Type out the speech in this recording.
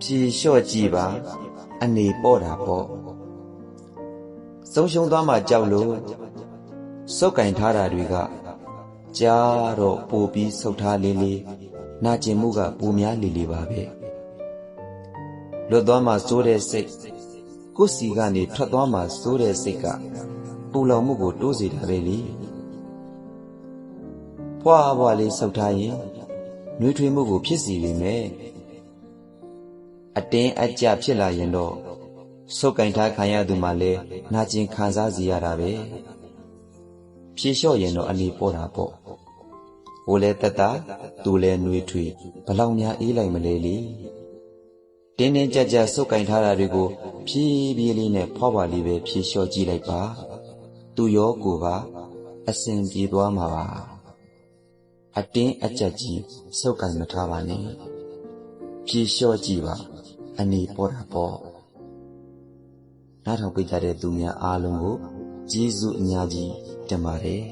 ဖြေလျှော့ကြည့်ပါ အနေပေါ့တာပေါ့ဆုံးရှုံးသွားမှကြောက်လို့စုပ်ကင်ထားတာတွေကကြားတော့ပိုပြီးဆုတ်ထားလေးလေးနာကျင်မှုကပူများလီလီပါပဲလွတ်သွားမှစိုးတဲ့စိတ်ကိုယ်စီကနေထွက်သွားမှစိုးတဲ့စိတ်ကပူလောင်မှုကိုတိုးစေတာပဲလေဖွာဖွာလေးဆုတ်ထားရင်နှွေးထွေးမှုကိုဖြစ်စီပေမဲ့ အတင်းအကျပ်ဖြစ်လာရင်တော့စုပ်ကင်ထားခံရသူမှလည်းနာကျင်ခံစားစီရတာပဲဖြေလျှော့ရင်တော့အနေပေါ်တာပေါ့ဟိုလဲတက်တာသူလဲနှွေးထွေးဘလောက်များအေးလိုက်မလဲလေတင်းတင်းကြပ်ကြပ်စုပ်ကင်ထားတာတွေကိုဖြည်းဖြည်းလေးနဲ့ဖွာဖွာလေးပဲဖြေလျှော့ကြည့်လိုက်ပါသူရောကိုပါအစဉ်ပြေသွားမှာပါအတင်းအကျပ်ကြီးစုပ်ကင်မထားပါနဲ့ဖြေလျှော့ကြည့်ပါ အနေပေါ်တာပေါ့နားထောင်ပေးကြတဲ့သူများအားလုံးကိုကျေးဇူးအများကြီးတင်ပါတယ်